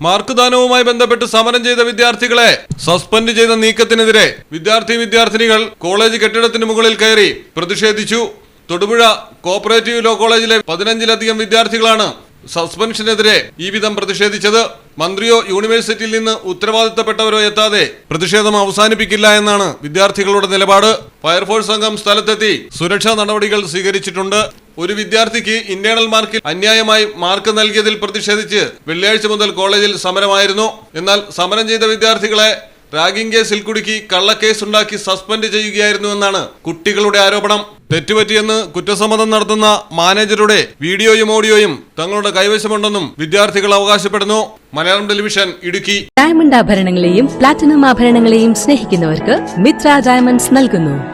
Mark ദാനവുമായി ബന്ധപ്പെട്ട് സമരം ചെയ്ത വിദ്യാർത്ഥികളെ സസ്പെൻഡ് ചെയ്ത നീക്കത്തിനെതിരെ വിദ്യാർത്ഥി വിദ്യാർത്ഥിനികൾ കോളേജ് കെട്ടിടത്തിന് മുകളിൽ കയറി പ്രതിഷേധിച്ചു. തൊടുപുഴ കോപ്പറേറ്റീവ് ലോ കോളേജിലെ പതിനഞ്ചിലധികം വിദ്യാർത്ഥികളാണ് സസ്പെൻഷനെതിരെ ഈ വിധം പ്രതിഷേധിച്ചത് മന്ത്രിയോ യൂണിവേഴ്സിറ്റിയിൽ നിന്ന് ഉത്തരവാദിത്തപ്പെട്ടവരോ എത്താതെ പ്രതിഷേധം അവസാനിപ്പിക്കില്ല എന്നാണ് വിദ്യാർത്ഥികളുടെ നിലപാട്. ഫയർഫോഴ്സ് സംഘം സ്ഥലത്തെത്തി സുരക്ഷാ നടപടികൾ സ്വീകരിച്ചിട്ടുണ്ട്. ഒരു വിദ്യാർത്ഥിക്ക് ഇന്റേണൽ മാർക്കിൽ അന്യായമായി മാർക്ക് നൽകിയതിൽ പ്രതിഷേധിച്ച് വെള്ളിയാഴ്ച മുതൽ കോളേജിൽ സമരമായിരുന്നു. എന്നാൽ സമരം ചെയ്ത വിദ്യാർത്ഥികളെ റാഗിംഗ് കേസിൽ കുടുക്കി കള്ളക്കേസ് ഉണ്ടാക്കി സസ്പെൻഡ് ചെയ്യുകയായിരുന്നുവെന്നാണ് കുട്ടികളുടെ ആരോപണം. തെറ്റുപറ്റിയെന്ന് കുറ്റസമ്മതം നടത്തുന്ന മാനേജരുടെ വീഡിയോയും ഓഡിയോയും തങ്ങളുടെ കൈവശമുണ്ടെന്നും വിദ്യാർത്ഥികൾ അവകാശപ്പെടുന്നു. മലയാളം ടെലിവിഷൻ ഇടുക്കി. ഡയമണ്ട് ആഭരണങ്ങളെയും പ്ലാറ്റിനം ആഭരണങ്ങളെയും സ്നേഹിക്കുന്നവർക്ക് മിത്ര ഡയമണ്ട്സ് നൽകുന്നു.